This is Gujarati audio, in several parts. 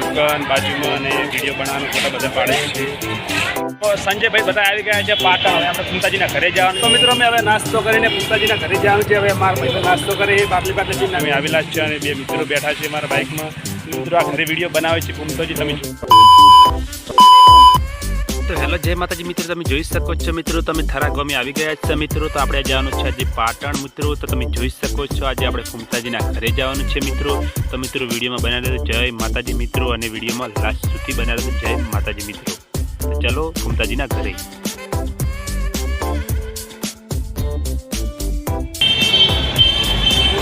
દુકાન, બાજુમાં અને વીડિયો બનાવવાનું ફોટા બધા પાડે છે. સંજયભાઈ બધા આવી ગયા છે પાટણ. હવે આપણે પુંતાજીના ઘરે જવાનું. તો મિત્રો, અમે હવે નાસ્તો કરીને પુંતાજીના ઘરે જવાનું છે. હવે મારા ભાઈ નાસ્તો કરી બાટલી બાટલી જઈને અમે આવેલા છે અને બે મિત્રો બેઠા છે મારા બાઇકમાં મિત્રો, આ ઘરે વીડિયો બનાવે છે પુમતાજી તમે જો તો જય માતાજી મિત્રો, તમે જોઈ શકો છો મિત્રો, તમે થરા ગમે આવી ગયા છે મિત્રો, તો આપણે જવાનું છે આજે પાટણ મિત્રો, તો તમે જોઈ શકો છો, આજે આપણે કુમતાજીના ઘરે જવાનું છે મિત્રો. તો મિત્રો, વિડીયોમાં બનાવી દેજો જય માતાજી મિત્રો, અને વિડીયોમાં લાસ્ટ સુધી બનાવી દેજો જય માતાજી મિત્રો. તો ચલો કુમતાજીના ઘરે.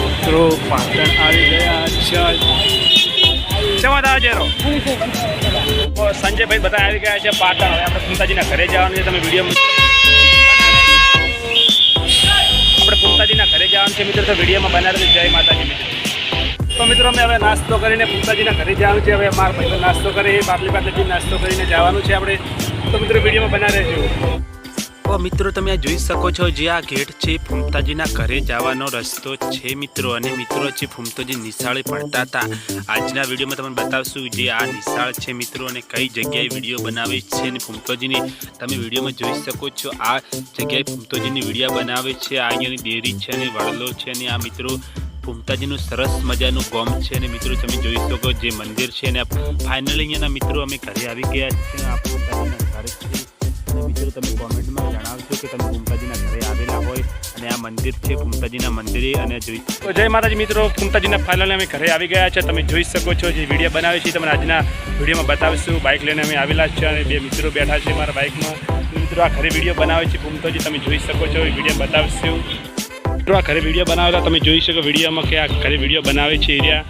મિત્રો, પાટણ આવી ગયા છે જવા જેરો તો સંજયભાઈ બધા આવી ગયા છે પાટણ. હવે આપણે કુંતાજીના ઘરે જવાનું છે. તમે વીડિયો આપણે કુંતાજીના ઘરે જવાનું છે મિત્રો. તો વિડીયોમાં બનાવી જય માતાજી મિત્રો. તો મિત્રો, અમે હવે નાસ્તો કરીને પુમતાજીના ઘરે જવાનું છે. હવે મારા ભાઈ નાસ્તો કરી બાટલી બાટલી નાસ્તો કરીને જવાનું છે આપણે. તો મિત્રો, વિડીયોમાં બનાવી રહેજો મિત્રો, તમે આ જોઈ શકો છો જે આ ગેટ છે, ફૂમતાજીના ઘરે જવાનો રસ્તો છે મિત્રો. અને મિત્રો છે ફૂમતોજી નિશાળે ભણતા હતા, આજના વિડીયોમાં તમને બતાવશું જે આ નિશાળ છે મિત્રો અને કઈ જગ્યાએ વીડિયો બનાવે છે. અને ફૂમતોજીની તમે વિડીયોમાં જોઈ શકો છો, આ જગ્યાએ ફૂમતોજીની વીડિયો બનાવે છે. આ અહીંયાની ડેરી છે અને વડલો છે. અને આ મિત્રો, ફૂમતાજીનું સરસ મજાનું ગોમ છે. અને મિત્રો, તમે જોઈ શકો જે મંદિર છે. અને ફાઇનલી અહીંયાના મિત્રો અમે ઘરે આવી ગયા છે આ ફૂમતાજીના ઘરે છે. મિત્રો, તમે કોમેન્ટમાં જણાવશો કે તમે ફૂમતાજીના ઘરે આવેલા હોય અને આ મંદિર છે ફૂમતાજીના મંદિરે અને જોઈ તો જય માતાજી મિત્રો ફૂમતાજીના ફાઇનલ અમે ઘરે આવી ગયા છે. તમે જોઈ શકો છો જે વીડિયો બનાવે છે તમને આજના વિડીયોમાં બતાવીશું. બાઇક લઈને અમે આવેલા છે અને બે મિત્રો બેઠા છે મારા બાઇકમાં મિત્રો, આ ઘરે વીડિયો બનાવે છે ફૂમતાજી તમે જોઈ શકો છો. વીડિયો બતાવશું. મિત્રો, આ ઘરે વીડિયો બનાવેલા, તમે જોઈ શકો વિડીયોમાં કે આ ઘરે વીડિયો બનાવે છે એરિયા.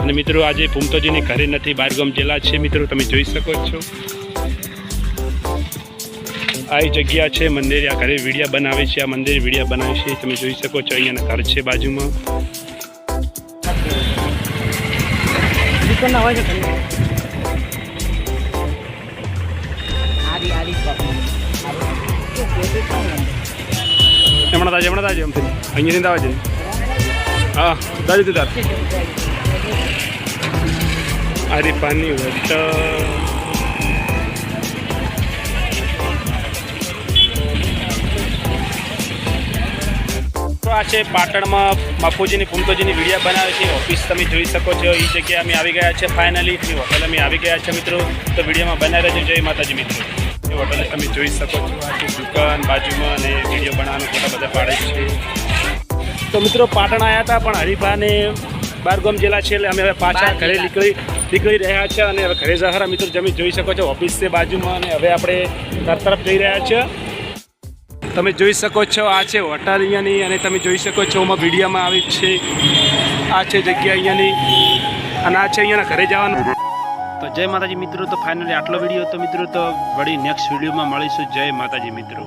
અને મિત્રો, આજે ભૂમતોજીની ઘરે નથી, બારગામ જિલ્લા છે. મિત્રો, તમે જોઈ શકો છો. આ જગ્યા છે મંદિર. આ ઘરે વિડીયા બનાવે છે આ મંદિર વિડીયા બનાવે છે. તમે જોઈ શકો છો અહીંયાના ઘર છે બાજુમાં. હમણાં તાજે હમણાં તાજે અહીંયાથી આવે છે હા દાજુ તું તાર. આરી પાણી વટ તો આ છે પાટણમાં બાપુજીની ફૂમતોજીની વિડીયા બનાવે છે. ઓફિસ તમે જોઈ શકો છો. એ જગ્યાએ અમે આવી ગયા છે. ફાઇનલી એ હોટલ અમે આવી ગયા છે મિત્રો. તો વિડીયોમાં બનાવી રહેજો. જય માતાજી મિત્રો. એ હોટલ તમે જોઈ શકો છો. આ છે દુકાન બાજુમાં અને વીડિયો બનાવવાનો ફોટા બધા પાડે છે. તો મિત્રો પાટણ આવ્યા હતા પણ હરિભાને બારગામ જિલ્લા છે એટલે અમે હવે પાછા ઘરે નીકળી નીકળી રહ્યા છે અને હવે ઘરે જહારા મિત્રો. તમે જોઈ શકો છો ઓફિસ છે બાજુમાં અને હવે આપણે ઘર તરફ જઈ રહ્યા છે. તમે જોઈ શકો છો, આ છે હોટલ અહીંયાની અને તમે જોઈ શકો છો, આમાં વિડીયોમાં આવી છે. આ છે જગ્યા અહીંયાની અને આ છે અહીંયાના ઘરે જવાનું. તો જય માતાજી મિત્રો, તો ફાઇનલી આટલો વીડિયો તો મિત્રો, તો વળી નેક્સ્ટ વિડીયોમાં મળીશું. જય માતાજી મિત્રો.